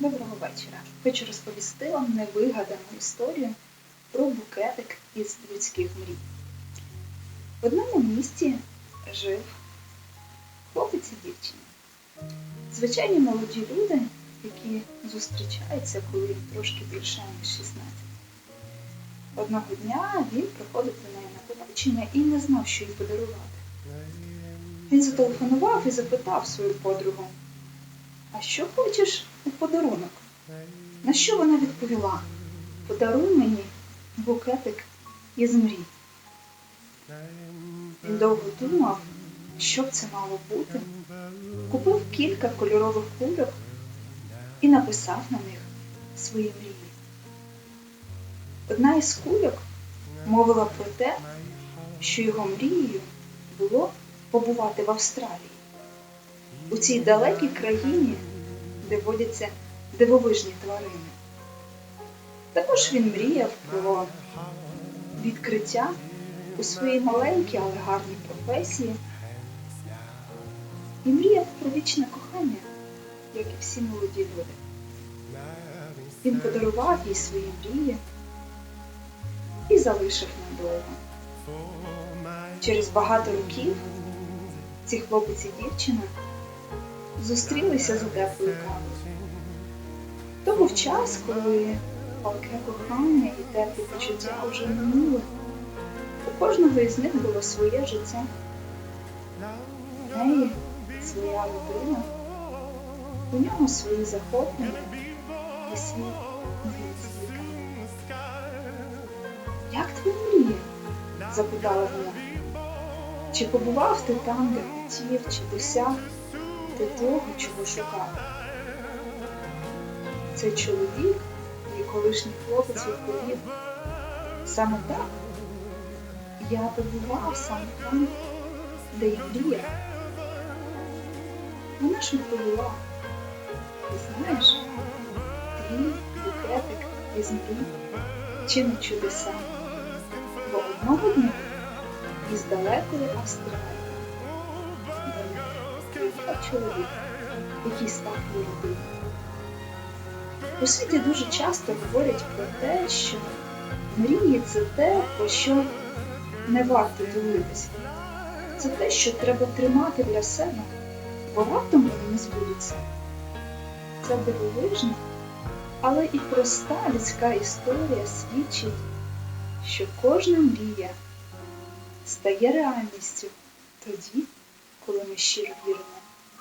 Доброго вечора. Хочу розповісти вам невигадану історію про букетик із людських мрій. В одному місті жив хлопець і дівчина. Звичайні молоді люди, які зустрічаються, коли їм трошки більше ніж 16. Одного дня він приходив до неї на побачення і не знав, що їй подарувати. Він зателефонував і запитав свою подругу, а що хочеш у подарунок? На що вона відповіла? Подаруй мені букетик із мрій. Він довго думав, що б це мало бути, купив кілька кольорових кульок і написав на них свої мрії. Одна із кульок мовила про те, що його мрією було побувати в Австралії, у цій далекій країні, де водяться дивовижні тварини. Також він мріяв про відкриття у своїй маленькій, але гарній професії. І мріяв про вічне кохання, як і всі молоді люди. Він подарував їй свої мрії і залишив надовго. Через багато років ці хлопець і дівчина зустрілися за теплою кавою. То був час, коли палке кохання і теплі почуття вже минули. У кожного із них було своє життя. У неї своя родина, у нього свої захоплення і свій звідки. Як твої мрії? запитала вона. Чи побував ти там, де хотів, чи досяг ти того, чого шукав? Цей чоловік, мій колишній хлопець відповів, саме так. Я побував саме там, де я мріяв. Вона ж відповіла, ти знаєш, твій букетик із мрій чинить чудеса, бо одного дня із далекої Австралії чоловік, який став її. У світі дуже часто говорять про те, що мрії це те, про що не варто дивитися. Це те, що треба тримати для себе, бо раптом вони не збудуться. Це дивовижна, але і проста людська історія свідчить, що кожна мрія стає реальністю тоді, коли ми щиро віримо